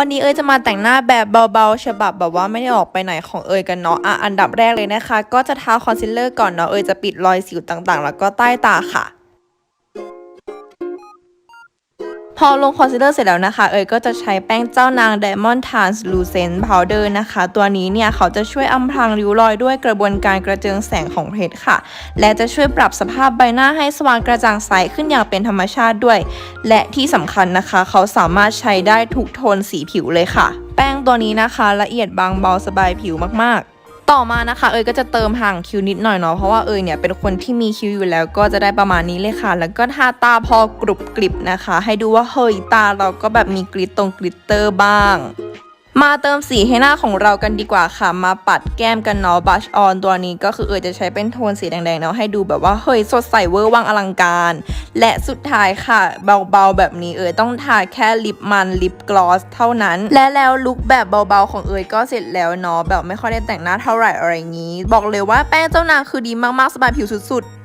วันนี้เอยจะมาแต่งหน้าแบบเบาๆฉบับแบบว่าไม่ได้ออกไปไหนของเอยกันเนาะอะอันดับแรกเลยนะคะ ก็จะทาคอนซีลเลอร์ก่อนเนาะเอยจะปิดรอยสิวต่างๆ แล้วก็ใต้ตาค่ะ พอลงคอนซีลเลอร์เสร็จแล้วนะคะ เอยก็จะใช้แป้งเจ้านาง Diamond Translucent Powder นะคะ ตัวนี้เนี่ยเขาจะช่วยอำพรางริ้วรอยด้วยกระบวนการกระเจิงแสงของเพชรค่ะ และจะช่วยปรับสภาพใบหน้าให้สว่างกระจ่างใสขึ้นอย่างเป็นธรรมชาติด้วย และที่สำคัญนะคะ เขาสามารถใช้ได้ทุกโทนสีผิวเลยค่ะ แป้งตัวนี้นะคะละเอียดบางเบาสบายผิวมากๆ ต่อมานะคะ เอยก็จะเติมห่างคิ้วนิดหน่อยเนาะเพราะว่าเอยเนี่ยเป็นคนที่มีคิ้วอยู่แล้วก็จะได้ประมาณนี้เลยค่ะ แล้วก็ทาตาพอกรุบกริบนะคะ ให้ดูว่าเฮ้ยตาเราก็แบบมีกริตตรงกริตเตอร์บ้าง มาเติมสีให้หน้าของเรากันดีกว่าค่ะ มาปัดแก้มกันเนาะบัชออนตัวนี้ก็คือเอยจะใช้เป็นโทนสีแดงๆเนาะให้ดูแบบว่าเฮ้ยสดใสเวอร์วังอลังการ และสุดท้ายค่ะ เบาๆแบบนี้เอยต้องทาแค่ลิปมันลิปกลอสเท่านั้น และแล้วลุคแบบเบาๆของเอยก็เสร็จแล้วเนาะแบบไม่ค่อยได้แต่งหน้าเท่าไหร่อะไรอย่างนี้ บอกเลยว่าแป้งเจ้านางคือดีมากๆสบายผิวสุดๆ